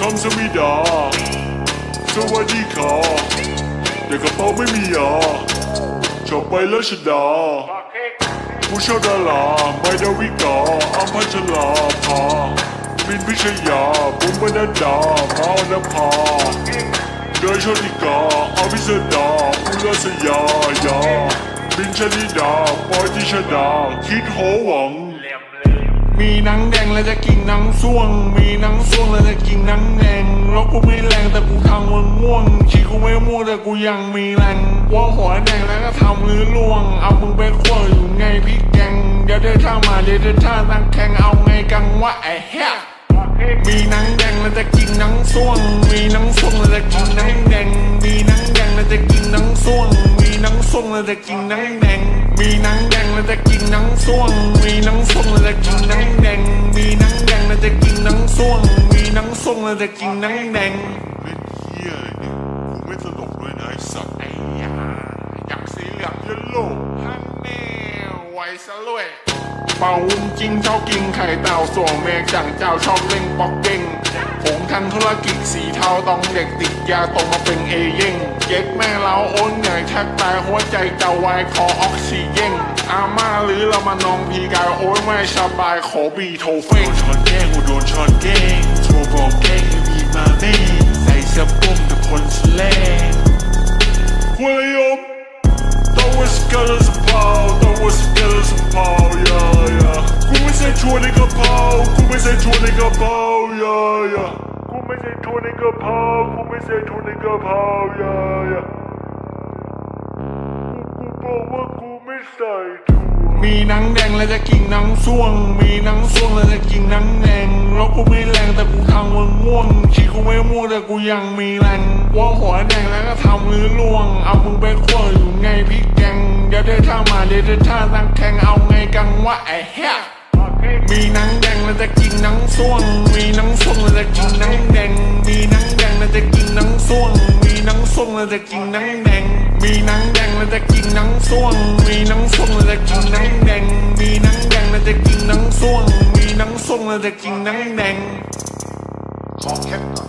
คำสมิดา สวัสดีค่ะแต่กระเป๋าไม่มีอะชอบไปแล้วชดา ผู้ชอบดาราไม่ดาวิกาอัมพัชลาภาบินพิชยาบุ้มบดาดามาวนภาเดยชนิกาอภิสดาอุลสยายาบินชนิดาปอยติชดา คิดโหวัง มีนังแดงแล้วจะกินนังส่วง มีนังส่วงแล้วจะกินนังแดงแล้วกูไม่แรงแต่กูทำมันม่วงชีกูไม่ม่วงแต่กูยังมีแรงว่าหัวแดงแล้วก็ทำมือล่วง เอามึงไปขั้วอยู่ไงพี่แกงเดี๋ยวเธอท่ามาเดี๋ยวเธอท่าตั้งแข่งเอาไงกังวะไอ้เหี้ยมีนังแดงแล้วจะกินนังส่วง มีนังส่วงแล้วจะกินนังแดง มีนังแดงแล้วจะกินนังส่วง มีนังส่วงแล้วจะกินนังแดง มีนังแดงแล้วจะกินนังส่วง มีนังส่วงแล้วจะกินนังแดง มีนังแดงแล้วจะกินนังส่วง มีนังส่วงแล้วจะกินนังแดง ซะเลยเป่าวุ้งจริงชอบกินไข่เต่าส่วงเมฆจังเจ้าชอบเล่นปอกเก่งผมทำธุรกิจสีเทาต้องเด็กติดยาตรงมาเป็นเอเย่งเย็กแม่เราโอนเหนื่อยแทบตายหัวใจจะวายคอออกซิเจนอาม่าหรือเรามานองพีกายโอ้ยไม่สบายขอบีโทเฟโดงช้อนแก้งโดนช้อนแก้งโทรบอกแก้งมีมาแม่ใส่เสื้อปุ้มกับคนแสลายากูกูบอกว่ากูไม่ใส่ถั่วมีหนังแดงแล้วจะกินหนังส่วง มีหนังส่วงแล้วจะกินหนังแดงแล้วกูไม่แรงแต่กูทำมันม่วงชีกูไม่ม่วงแต่กูยังมีแรงว่าหัวแดงแล้วก็ทำมือล่วง เอามึงไปขั้วอยู่ไงพี่แกงเดี๋ยวเธอท่ามาเดี๋ยวเธอท่าตั้งแข่งเอาไงกังวะไอ้เหี้ยมีหนังแดงแล้ว จะกินนังส่วง มีนังส่วงแล้วจะกินนังแดง มีนังแดงแล้วจะกินนังส่วง มีนังส่วงแล้วจะกินนังแดง มีนังแดงแล้วจะกินนังส่วง มีนังส่วงแล้วจะกินนังแดง มีนังแดงแล้วจะกินนังส่วง มีนังส่วงแล้วจะกินนังแดงขอเค็ดก่อน